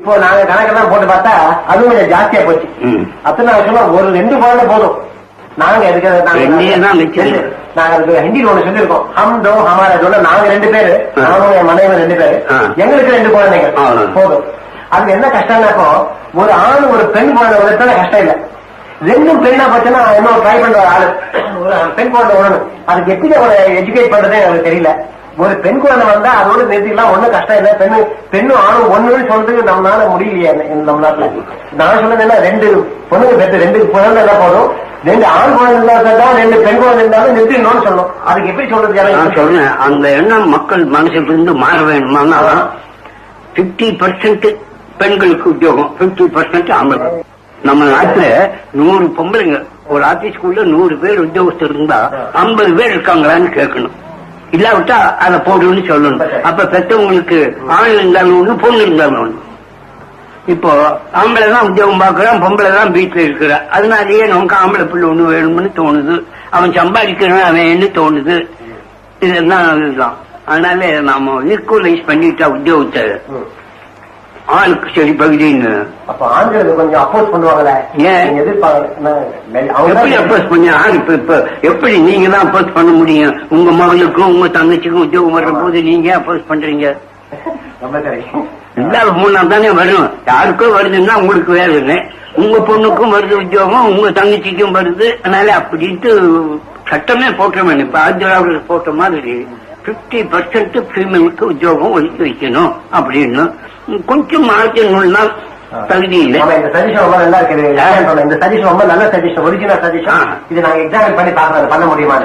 இப்போ நாங்க கணக்கெல்லாம் போட்டு பார்த்தா அதுவும் கொஞ்சம் ஜாஸ்தியா போச்சு. அத்தனை வருஷமா ஒரு ரெண்டு குழந்தை போதும். நாங்க எதுக்கு நாங்க- அதுக்கு ஹிந்தியில் ஒண்ணு சொல்லிருக்கோம் ஹம் தோ ஹமாரா சொல்ல நாங்க ரெண்டு பேரு. நானும் என் மனைவி ரெண்டு பேரு. எங்களுக்கு ரெண்டு குழந்தைங்க. போதும். அது என்ன கஷ்டம்னா இப்போ ஒரு ஆண் ஒரு பெண் குழந்தை உழைத்தால கஷ்டம் இல்ல. ரெண்டும் பெண்ணா போச்சுன்னா இன்னும் ட்ரை பண்ற ஆளு. ஒரு பெண் குழந்தை உழணும் அதுக்கு எப்படி அவரை எஜுகேட் பண்றதே எனக்கு தெரியல. ஒரு பெண் குழந்தை வந்தா அதோட நிறுத்திக்கலாம் ஒண்ணும் கஷ்டம் இல்லை. பெண்ணு பெண்ணும் ஆணும் ஒண்ணுன்னு சொல்றதுக்கு நம்மளால முடியலையே இந்த- நம்ம நாட்டுல நான் சொன்னது என்ன? ரெண்டு பொண்ணுங்க பெற்று ரெண்டு குழந்தை இருந்தா போதும். ரெண்டு ஆண் குழந்தை இருந்தா ரெண்டு பெண் குழந்தை இருந்தாலும் நிறுத்திடணும்னு சொல்லணும் அதுக்கு எப்படி சொல்றது நான் சொல்றேன் அந்த எண்ணம் மக்கள் மனசுல மாற வேணுமானா பிப்டி பர்சன்ட் பெண்களுக்கு உத்தியோகம் பிப்டி பர்சன்ட் ஆம்பளை நம்ம நாட்டுல நூறு பொம்பளைங்க ஒரு ஆபீஸ்க்குள்ள நூறு பேர் உத்தியோகஸ்தர் இருந்தா ஐம்பது பேர் இருக்காங்களான்னு கேட்கணும். இல்லாவிட்டா அதை போடுன்னு சொல்லணும். அப்ப பெற்றவங்களுக்கு ஆண் இருந்தாலும் ஒண்ணு பொண்ணு இருந்தாலும் ஒண்ணு. இப்போ ஆம்பளை தான் உத்தியோகம் பார்க்கிறான் பொம்பளை தான் வீட்டுல இருக்கிறா. அதனாலயே நமக்கு ஆம்பளை பிள்ளை ஒண்ணு வேணும்னு தோணுது. அவன் சம்பாதிக்கிறான் அவன் என்ன தோணுது? இதெல்லாம் அதுதான். அதனால நாம ஈக்குவலைஸ் பண்ணிட்டா உத்தியோகத்தை. ம். ஆளுக்கு சரி பகுதின்னு அப்ப ஆண்களுக்கு கொஞ்சம் அப்போஸ் பண்ணுவாங்களே? ஏன்? எப்படி அப்போஸ் பண்ணி ஆள் இப்ப இப்ப எப்படி நீங்க தான் அப்போஸ் பண்ண முடியும்? உங்க மகளுக்கும் உங்க தங்கச்சிக்கும் உத்தியோகம் வர்ற போது நீங்க அப்போஸ் பண்றீங்க? இல்லாத மூணு தானே வரும். யாருக்கோ வருதுன்னா உங்களுக்கு வேலை இல்லை உங்க பொண்ணுக்கும் வருது உத்தியோகம் உங்க தங்கச்சிக்கும் வருது. அதனால அப்படின்ட்டு சட்டமே போட்டோமே இப்ப ஆந்திராவில் போட்ட மாதிரி. பிப்டி பர்சன்ட் ஃபீமேலுக்கு உத்தியோகம் ஒதுக்கி வைக்கணும் அப்படின்னு. கொஞ்சம் மாற்றணும்னா தகுதி இல்லை இந்த சஜஷன் ரொம்ப நல்லா இருக்குது? இந்த சஜஷன் ரொம்ப நல்ல சஜஷன் ஒரிஜினல் சஜஷன். இது நாங்க எக்ஸாமின் பண்ணி பாக்குறோம் பண்ண முடியுமா?